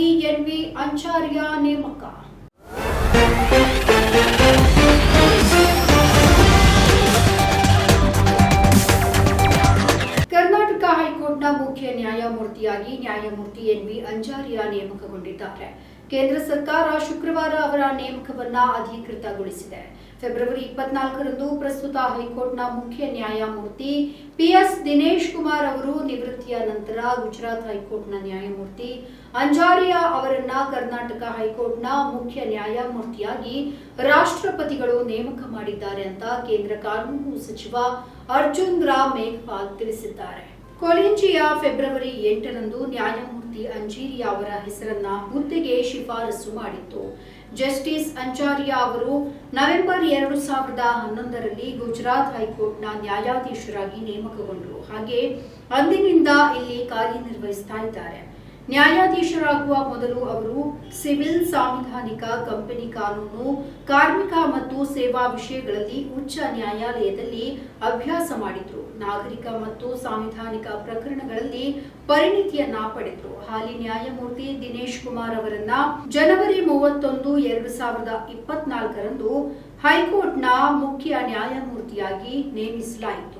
ಮೂರ್ತಿಯಾಗಿ NV ಅಂಚಾರ್ಯ ನೇಮಕ. ಹೈಕೋರ್ಟ್ನ ಮುಖ್ಯ ನ್ಯಾಯಮೂರ್ತಿಯಾಗಿ ನ್ಯಾಯಮೂರ್ತಿ ಎನ್ವಿ ಅಂಜಾರಿಯಾ ನೇಮಕಗೊಂಡಿದ್ದಾರೆ. ಕೇಂದ್ರ ಸರ್ಕಾರ ಶುಕ್ರವಾರ ಅವರ ನೇಮಕವನ್ನ ಅಧಿಕೃತಗೊಳಿಸಿದೆ. ಫೆಬ್ರವರಿ ಇಪ್ಪತ್ನಾಲ್ಕರಂದು ಪ್ರಸ್ತುತ ಹೈಕೋರ್ಟ್ನ ಮುಖ್ಯ ನ್ಯಾಯಮೂರ್ತಿ ಪಿಎಸ್ ದಿನೇಶ್ ಕುಮಾರ್ ಅವರು ನಿವೃತ್ತಿಯ ನಂತರ ಗುಜರಾತ್ ಹೈಕೋರ್ಟ್ನ ನ್ಯಾಯಮೂರ್ತಿ ಅಂಜಾರಿಯಾ ಅವರನ್ನ ಕರ್ನಾಟಕ ಹೈಕೋರ್ಟ್ನ ಮುಖ್ಯ ನ್ಯಾಯಮೂರ್ತಿಯಾಗಿ ರಾಷ್ಟ್ರಪತಿಗಳು ನೇಮಕ ಮಾಡಿದ್ದಾರೆ ಅಂತ ಕೇಂದ್ರ ಕಾನೂನು ಸಚಿವ ಅರ್ಜುನ್ ರಾಮ್ ಮೇಘ್ವಾಲ್ ತಿಳಿಸಿದ್ದಾರೆ. ಕೊಲಿಂಜಿಯ ಫೆಬ್ರವರಿ ಎಂಟರಂದು ನ್ಯಾಯಮೂರ್ತಿ ಅಂಜೀರಿಯಾ ಅವರ ಹೆಸರನ್ನ ಹುದ್ದೆಗೆ ಶಿಫಾರಸು ಮಾಡಿತ್ತು. ಜಸ್ಟಿಸ್ ಅಂಚಾರಿಯಾ ಅವರು ನವೆಂಬರ್ ಎರಡು ಸಾವಿರದ ಹನ್ನೊಂದರಲ್ಲಿ ಗುಜರಾತ್ ಹೈಕೋರ್ಟ್ನ ನ್ಯಾಯಾಧೀಶರಾಗಿ ನೇಮಕಗೊಂಡರು. ಹಾಗೆ ಅಂದಿನಿಂದ ಇಲ್ಲಿ ಕಾರ್ಯನಿರ್ವಹಿಸ್ತಾ ಇದ್ದಾರೆ. ನ್ಯಾಯಾಧೀಶರಾಗುವ ಮೊದಲು ಅವರು ಸಿವಿಲ್ ಸಾಂವಿಧಾನಿಕ ಕಂಪನಿ ಕಾನೂನು, ಕಾರ್ಮಿಕ ಮತ್ತು ಸೇವಾ ವಿಷಯಗಳಲ್ಲಿ ಉಚ್ಚ ನ್ಯಾಯಾಲಯದಲ್ಲಿ ಅಭ್ಯಾಸ ಮಾಡಿದ್ರು. ನಾಗರಿಕ ಮತ್ತು ಸಾಂವಿಧಾನಿಕ ಪ್ರಕರಣಗಳಲ್ಲಿ ಪರಿಣಿತಿಯನ್ನ ಪಡೆದ್ರು. ಹಾಲಿ ನ್ಯಾಯಮೂರ್ತಿ ದಿನೇಶ್ ಕುಮಾರ್ ಅವರನ್ನ ಜನವರಿ ಮೂವತ್ತೊಂದು, ಎರಡು ಸಾವಿರದ ಇಪ್ಪತ್ನಾಲ್ಕರಂದು ಹೈಕೋರ್ಟ್ನ ಮುಖ್ಯ ನ್ಯಾಯಮೂರ್ತಿಯಾಗಿ ನೇಮಿಸಲಾಯಿತು.